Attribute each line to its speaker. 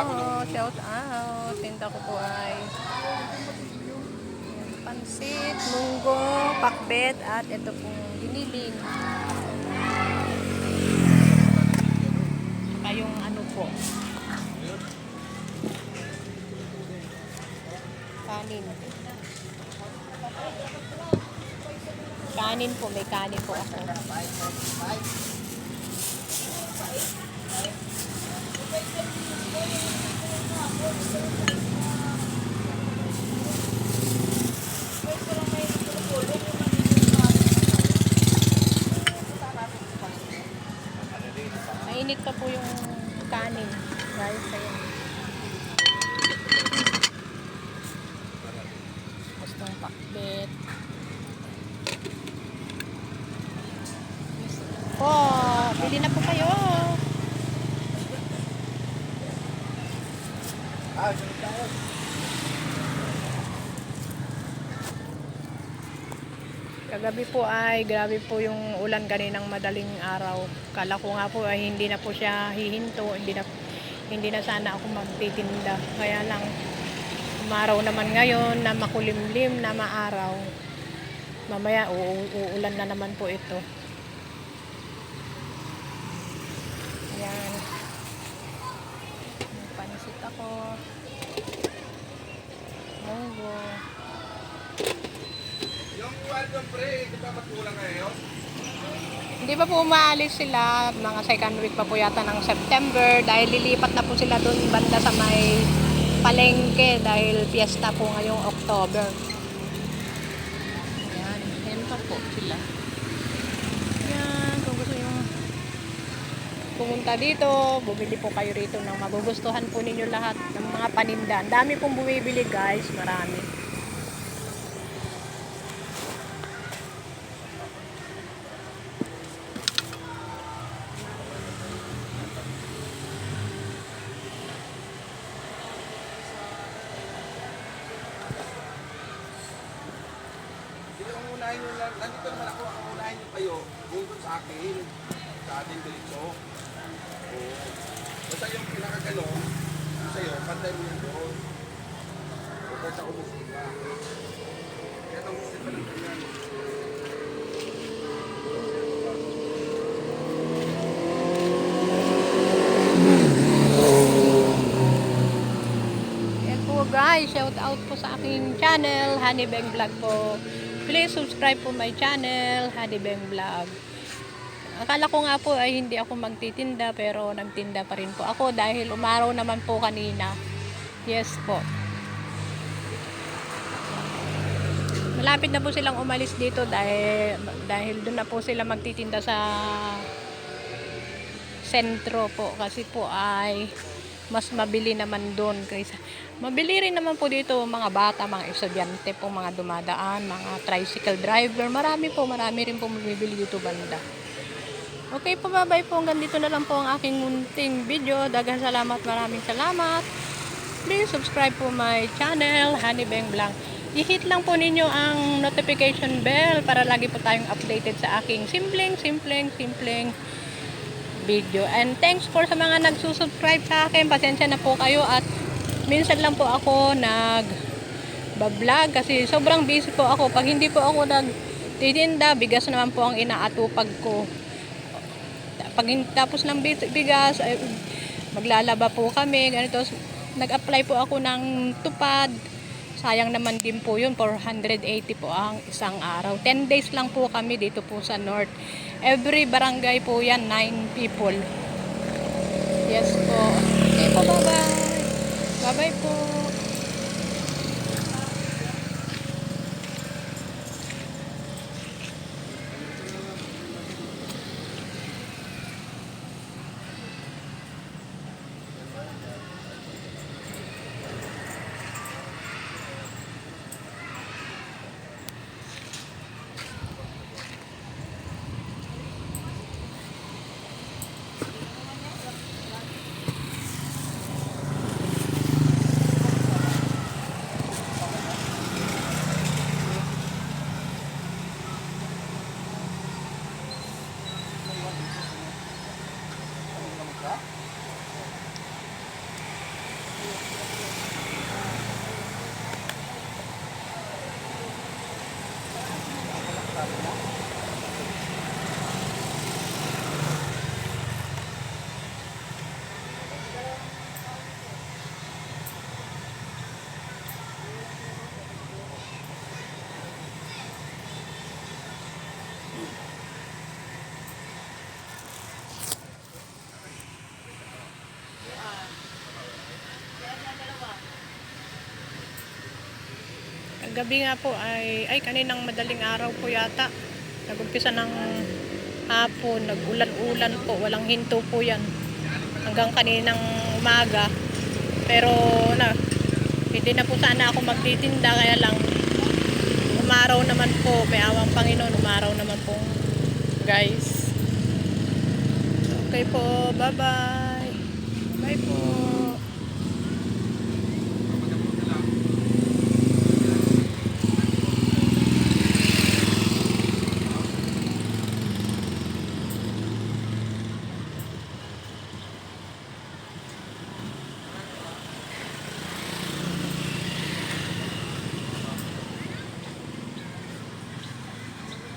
Speaker 1: Shout out. Tinda ko po ay pansit, munggo, pakbet, at ito pong giniling. Saka yung ano po. Kanin. Kanin po, may kanin po ako. Mainit pa po yung kanin. Dahil sa yun. Gusto ng pakbet. Po, bili na po kayo. Kagabi po ay grabe po yung ulan kaninang madaling araw. Kala ko nga po ay hindi na po siya hihinto, hindi na hindi na sana ako magtitinda. Kaya lang umaraw naman ngayon na makulimlim na maaraw. Mamaya uu- uulan na naman po ito. Ayan. Pansit ako. Munggo.
Speaker 2: Yung welcome pre, di ba magkulang ngayon?
Speaker 1: Hindi pa po umaalis sila, mga second week pa po yata ng September dahil lilipat na po sila doon banda sa may palengke dahil fiesta po ngayong October. Ayan, ayan pa po sila. Ayan, kung gusto nyo pumunta dito, bumili po kayo rito ng magugustuhan po ninyo lahat ng mga paninda. Ang dami pong bumibili guys, marami.
Speaker 2: Unahin yung lang. Nandito naman ako, ang unahin yung kayo. Doon sa akin. Sa ating diretso. Basta yung pinakagano, sa'yo, pantay mo yun doon. Huwag sa umusin ka. Kaya itong umusin pa lang ganyan.
Speaker 1: Yan guys, shout out po sa aking channel, Honeybang Vlog po. Please subscribe po my channel, Honeybang Vlog. Akala ko nga po ay hindi ako magtitinda pero nagtinda pa rin po ako dahil umaraw naman po kanina. Yes po. Malapit na po silang umalis dito dahil dahil doon na po sila magtitinda sa sentro po kasi po ay mas mabili naman doon kaysa mabili rin naman po dito mga bata, mga estudyante po, mga dumadaan, mga tricycle driver, marami po, marami rin po bumibili dito banda. Okay po, bye-bye po. Hanggang dito na lang po ang aking munting video. Dagang salamat, maraming salamat. Please subscribe po my channel, Honey Bang Blanc. I-hit lang po ninyo ang notification bell para lagi po tayong updated sa aking simpleng, simpleng, simpleng video. And thanks for sa mga nagsusubscribe sa akin. Pasensya na po kayo at minsan lang po ako nag vlog kasi sobrang busy po ako. Pag hindi po ako nagtitinda, bigas naman po ang inaatupag ko. Pag tapos ng bigas, ay, maglalaba po kami, ganito. Nag-apply po ako ng tupad. Sayang naman din po yun, 480 po ang isang araw. 10 days lang po kami dito po sa North. Every barangay po yan, 9 people. Yes po. Okay po, bye-bye. Bye-bye po. Gabi nga po ay, ay kaninang madaling araw po yata. Nag-umpisa ng hapon, nag-ulan-ulan po, walang hinto po yan. Hanggang kaninang umaga. Pero na, hindi na po sana ako magtitinda, kaya lang umaraw naman po, may awang Panginoon, umaraw naman po guys. Okay po, bye-bye. Bye po.